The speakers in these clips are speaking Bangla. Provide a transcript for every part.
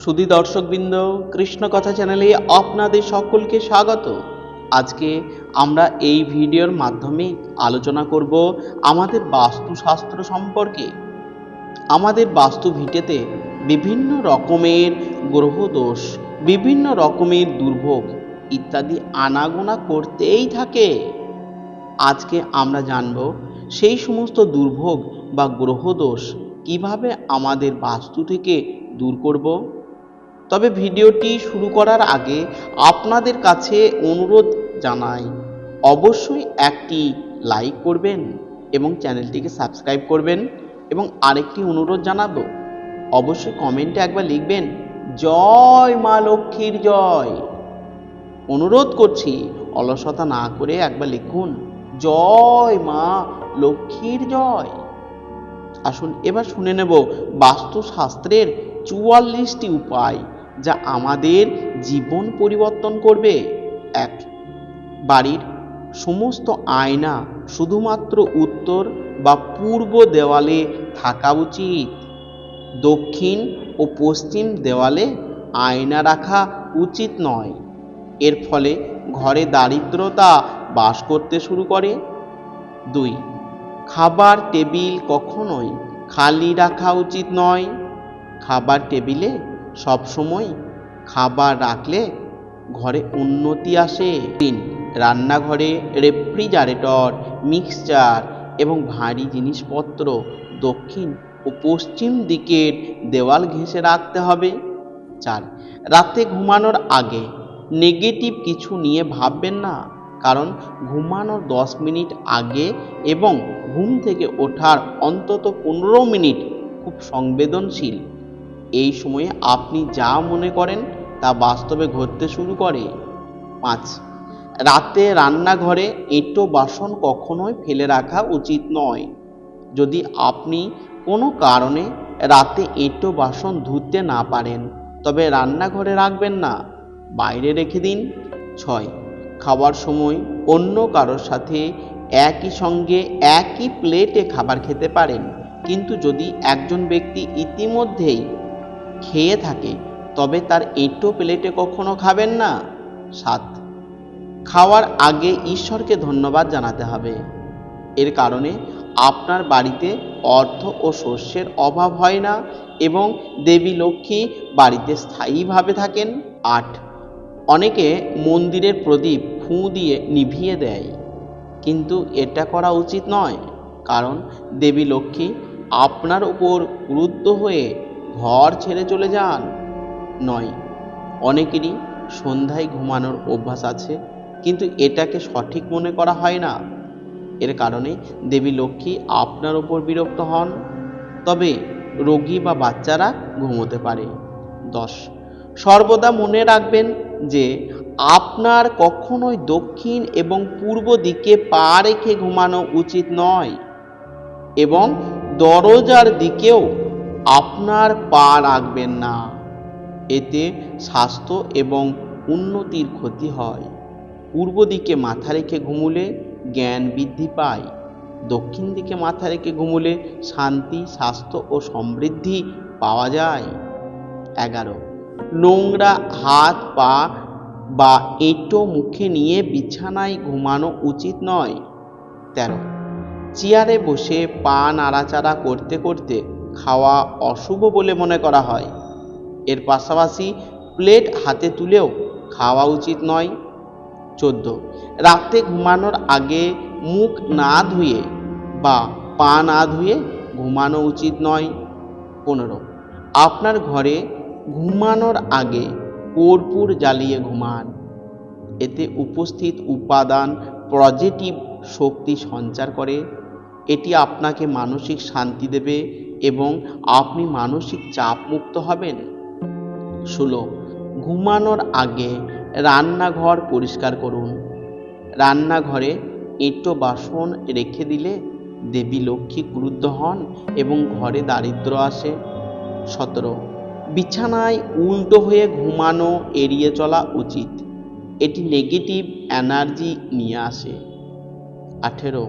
সুধী দর্শকবৃন্দ, কৃষ্ণ কথা চ্যানেলে আপনাদের সকলকে স্বাগত। আজকে আমরা এই ভিডিওর মাধ্যমে আলোচনা করব আমাদের বাস্তুশাস্ত্র সম্পর্কে। আমাদের বাস্তু ভিটেতে বিভিন্ন রকমের গ্রহদোষ বিভিন্ন রকমের দুর্ভোগ ইত্যাদি আনাগোনা করতেই থাকে। আজকে আমরা জানব সেই সমস্ত দুর্ভোগ বা গ্রহদোষ কীভাবে আমাদের বাস্তু থেকে দূর করব। তবে ভিডিওটি শুরু করার আগে আপনাদের কাছে অনুরোধ জানাই, অবশ্যই একটি লাইক করবেন এবং চ্যানেলটিকে সাবস্ক্রাইব করবেন এবং আরেকটি অনুরোধ জানাব, অবশ্যই কমেন্টে একবার লিখবেন, জয় মা লক্ষ্মীর জয়। অনুরোধ করছি, অলসতা না করে একবার লিখুন, জয় মা লক্ষ্মীর জয়। আসুন, এবার শুনে নেব বাস্তুশাস্ত্রের চুয়াল্লিশটি উপায়। যা আমাদের জীবন পরিবর্তন করবে। এক, বাড়ির সমস্ত আয়না শুধুমাত্র উত্তর বা পূর্ব দেওয়ালে থাকা উচিত। দক্ষিণ ও পশ্চিম দেওয়ালে আয়না রাখা উচিত নয়। এর ফলে ঘরে দারিদ্রতা বাস করতে শুরু করে। দুই, খাবার টেবিল কখনোই খালি রাখা উচিত নয়। খাবার টেবিলে সবসময় খাবার রাখলে ঘরে উন্নতি আসে। তিন রান্নাঘরে রেফ্রিজারেটর, মিক্সচার এবং ভারী জিনিসপত্র দক্ষিণ ও পশ্চিম দিকের দেওয়াল ঘেঁষে রাখতে হবে। চার, রাতে ঘুমানোর আগে নেগেটিভ কিছু নিয়ে ভাববেন না, কারণ ঘুমানোর দশ মিনিট আগে এবং ঘুম থেকে ওঠার অন্তত পনেরো মিনিট খুব সংবেদনশীল। এই সময়ে আপনি যা মনে করেন তা বাস্তবে ঘটতে শুরু করে। পাঁচ, রাতে রান্নাঘরে এঁটো বাসন কখনোই ফেলে রাখা উচিত নয়। যদি আপনি কোনো কারণে রাতে এঁটো বাসন ধুতে না পারেন, তবে রান্নাঘরে রাখবেন না। বাইরে রেখে দিন। ছয়, খাওয়ার সময় অন্য কারোর সাথে একই সঙ্গে একই প্লেটে খাবার খেতে পারেন। কিন্তু যদি একজন ব্যক্তি ইতিমধ্যেই খেয়ে থাকে, তবে তার এঁটো প্লেটে কখনো খাবেন না। সাত, খাওয়ার আগে ঈশ্বরকে ধন্যবাদ জানাতে হবে। এর কারণে আপনার বাড়িতে অর্থ ও শস্যের অভাব হয় না এবং দেবী লক্ষ্মী বাড়িতে স্থায়ীভাবে থাকেন। আট, অনেকে মন্দিরের প্রদীপ ফুঁ দিয়ে নিভিয়ে দেয়, কিন্তু এটা করা উচিত নয়, কারণ দেবী লক্ষ্মী আপনার উপর ক্রুদ্ধ হয়ে ঘর ছেড়ে চলে যান? নয়। অনেকেরই সন্ধ্যায় ঘুমানোর অভ্যাস আছে, কিন্তু এটাকে সঠিক মনে করা হয় না। এর কারণে দেবী লক্ষ্মী আপনার ওপর বিরক্ত হন। তবে রোগী বা বাচ্চারা ঘুমোতে পারে। দশ। সর্বদা মনে রাখবেন যে, আপনার কখনোই দক্ষিণ এবং পূর্ব দিকে পা রেখে ঘুমানো উচিত নয় এবং দরজার দিকেও আপনার পা রাখবেন না। এতে স্বাস্থ্য এবং উন্নতির ক্ষতি হয়। পূর্ব দিকে মাথা রেখে ঘুমুলে জ্ঞান বৃদ্ধি পায়। দক্ষিণ দিকে মাথা রেখে ঘুমুলে শান্তি, স্বাস্থ্য ও সমৃদ্ধি পাওয়া যায়। এগারো। নোংরা হাত, পা বা এঁটো মুখে নিয়ে বিছানায় ঘুমানো উচিত নয়। তেরো। চেয়ারে বসে পা নাড়াচাড়া করতে করতে খাওয়া অশুভ বলে মনে করা হয়। এর পাশাপাশি প্লেট হাতে তুলেও খাওয়া উচিত নয়। চোদ্দ। রাতে ঘুমানোর আগে মুখ না ধুয়ে বা পা না ধুয়ে ঘুমানো উচিত নয়। পনেরো। আপনার ঘরে ঘুমানোর আগে কর্পূর জ্বালিয়ে ঘুমান। এতে উপস্থিত উপাদান পজিটিভ শক্তি সঞ্চার করে। এটি আপনাকে মানসিক শান্তি দেবে এবং আপনি মানসিক চাপ মুক্ত হবেন। ষোলো, ঘুমানোর আগে রান্নাঘর পরিষ্কার করুন। রান্নাঘরে এঁটো বাসন রেখে দিলে দেবী লক্ষ্মী ক্রুদ্ধ হন এবং ঘরে দারিদ্র আসে। সতেরো, বিছানায় উল্টো হয়ে ঘুমানো এড়িয়ে চলা উচিত। এটি নেগেটিভ এনার্জি নিয়ে আসে। আঠেরো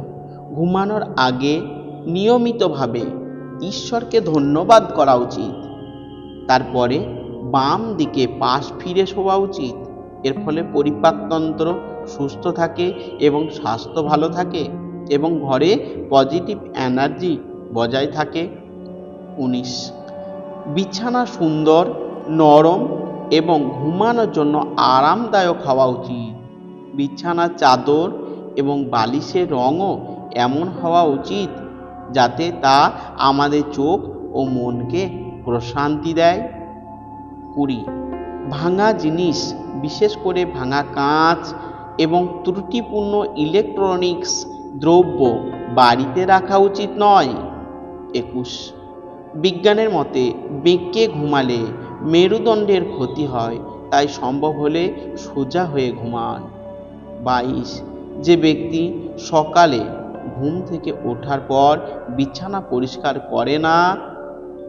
ঘুমানোর আগে নিয়মিতভাবে ঈশ্বরকে ধন্যবাদ করা উচিত। তারপরে বাম দিকে পাশ ফিরে শোয়া উচিত। এর ফলে পরিপাকতন্ত্র সুস্থ থাকে এবং স্বাস্থ্য ভালো থাকে এবং ঘরে পজিটিভ এনার্জি বজায় থাকে। উনিশ। বিছানা সুন্দর, নরম এবং ঘুমানোর জন্য আরামদায়ক হওয়া উচিত। বিছানার চাদর এবং বালিশের রঙও এমন হওয়া উচিত যাতে তা আমাদের চোখ ও মনকে প্রশান্তি দেয়? কুড়ি, ভাঙা জিনিস, বিশেষ করে ভাঙা কাঁচ এবং ত্রুটিপূর্ণ ইলেকট্রনিক্স দ্রব্য বাড়িতে রাখা উচিত নয়। একুশ, বিজ্ঞানের মতে বেঁকে ঘুমালে মেরুদণ্ডের ক্ষতি হয়, তাই সম্ভব হলে সোজা হয়ে ঘুমান। বাইশ, যে ব্যক্তি সকালে ঘুম থেকে ওঠার পর বিছানা পরিষ্কার করে না,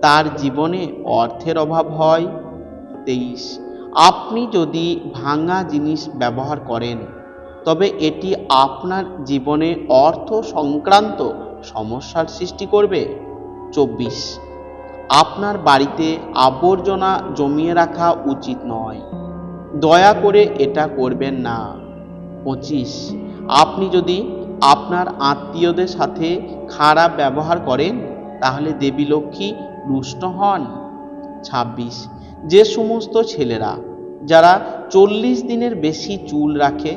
তার জীবনে অর্থের অভাব হয়। তেইশ, আপনি যদি ভাঙা জিনিস ব্যবহার করেন, তবে এটি আপনার জীবনে অর্থ সংক্রান্ত সমস্যার সৃষ্টি করবে। চব্বিশ, আপনার বাড়িতে আবর্জনা জমিয়ে রাখা উচিত নয়। দয়া করে এটা করবেন না। পঁচিশ, আপনি যদি আপনার আত্মীয়দের সাথে খারাপ ব্যবহার করেন, তাহলে দেবী লক্ষ্মী রুষ্ট হন। ছাব্বিশ, যে সমস্ত ছেলেরা যারা চল্লিশ দিনের বেশি চুল রাখে,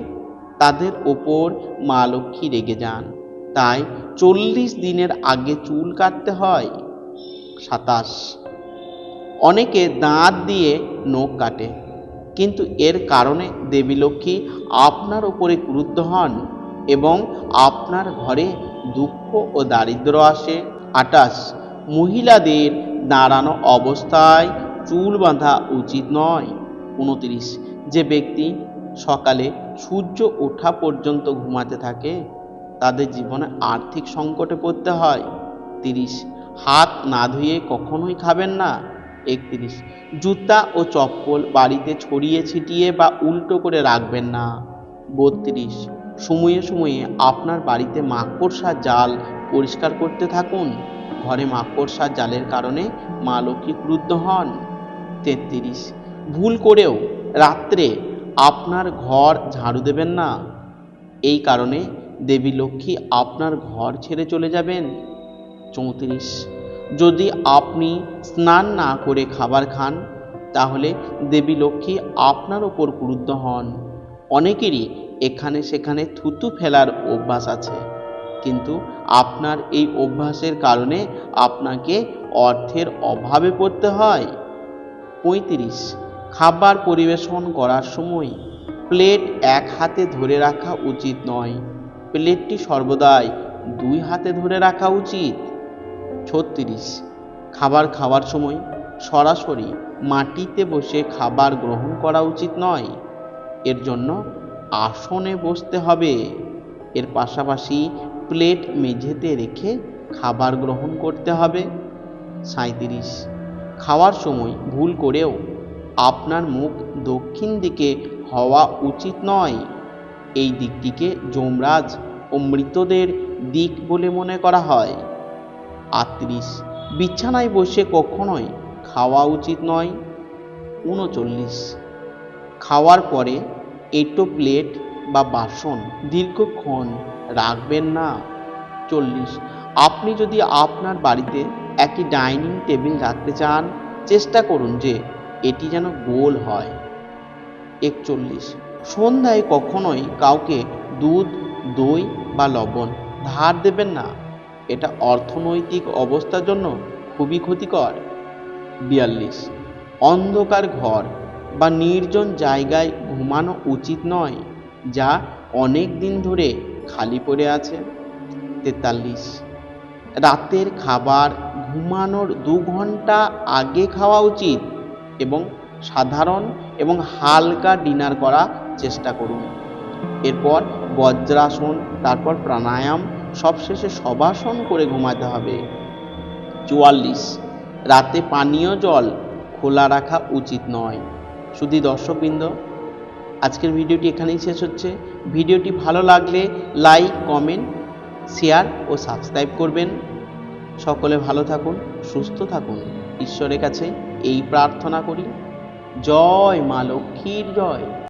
তাদের ওপর মা লক্ষ্মী রেগে যান। তাই চল্লিশ দিনের আগে চুল কাটতে হয়। সাতাশ, অনেকে দাঁত দিয়ে নখ কাটে, কিন্তু এর কারণে দেবী লক্ষ্মী আপনার ওপরে ক্রুদ্ধ হন। এবং আপনার ঘরে দুঃখ ও দারিদ্র আসে। আটাশ মহিলাদের দাঁড়ানো অবস্থায় চুল বাঁধা উচিত নয়। উনত্রিশ, যে ব্যক্তি সকালে সূর্য ওঠা পর্যন্ত ঘুমাতে থাকে, তাদের জীবনে আর্থিক সংকটে পড়তে হয়। তিরিশ, হাত না ধুয়ে কখনোই খাবেন না। একত্রিশ, জুতা ও চপ্পল বাড়িতে ছড়িয়ে ছিটিয়ে বা উল্টো করে রাখবেন না। বত্রিশ সময়ে সময়ে আপনার বাড়িতে মাকড়সার জাল পরিষ্কার করতে থাকুন। ঘরে মাকড়সার জালের কারণে মা লক্ষ্মী ক্রুদ্ধ হন। তেত্রিশ। ভুল করেও রাত্রে আপনার ঘর ঝাড়ু দেবেন না। এই কারণে দেবী লক্ষ্মী আপনার ঘর ছেড়ে চলে যাবেন। চৌত্রিশ। যদি আপনি স্নান না করে খাবার খান, তাহলে দেবী লক্ষ্মী আপনার ওপর ক্রুদ্ধ হন। অনেকেরই এখানে সেখানে থুতু ফেলার অভ্যাস আছে। কিন্তু আপনার এই অভ্যাসের কারণে আপনাকে অর্থের অভাবে পড়তে হয়। পঁয়ত্রিশ, খাবার পরিবেশন করার সময় প্লেট এক হাতে ধরে রাখা উচিত নয়। প্লেটটি সর্বদাই দুই হাতে ধরে রাখা উচিত। ছত্রিশ, খাবার খাওয়ার সময় সরাসরি মাটিতে বসে খাবার গ্রহণ করা উচিত নয়। এর জন্য আসনে বসতে হবে। এর পাশাপাশি প্লেট মেঝেতে রেখে খাবার গ্রহণ করতে হবে। সাঁইত্রিশ। খাওয়ার সময় ভুল করেও আপনার মুখ দক্ষিণ দিকে হওয়া উচিত নয়। এই দিকটিকে যমরাজ ও মৃতদের দিক বলে মনে করা হয়। আটত্রিশ। বিছানায় বসে কখনোই খাওয়া উচিত নয়। উনচল্লিশ। খাওয়ার পরে এটো প্লেট বা বাসন দীর্ঘক্ষণ রাখবেন না। চল্লিশ। আপনি যদি আপনার বাড়িতে একটি ডাইনিং টেবিল রাখতে চান, চেষ্টা করুন যে এটি যেন গোল হয়। একচল্লিশ। সন্ধ্যায় কখনোই কাউকে দুধ, দই বা লবণ ধার দেবেন না। এটা অর্থনৈতিক অবস্থার জন্য খুবই ক্ষতিকর। বিয়াল্লিশ। অন্ধকার ঘর বা নির্জন জায়গায় ঘুমানো উচিত নয়, যা অনেক দিন ধরে খালি পড়ে আছে। তেতাল্লিশ। রাতের খাবার ঘুমানোর দু ঘণ্টা আগে খাওয়া উচিত এবং সাধারণ এবং হালকা ডিনার করা চেষ্টা করুন। এরপর বজ্রাসন, তারপর প্রাণায়াম, সবশেষে সবাসন করে ঘুমাতে হবে। চুয়াল্লিশ। রাতে পানীয় জল খোলা রাখা উচিত নয়। শুধু দর্শকবৃন্দ, আজকের ভিডিওটি এখানেই শেষ হচ্ছে। ভিডিওটি ভালো লাগলে লাইক কমেন্ট শেয়ার ও সাবস্ক্রাইব করবেন। সকলে ভালো থাকুন, সুস্থ থাকুন। ঈশ্বরের কাছে এই প্রার্থনা করি। জয় মা লক্ষ্মীর জয়।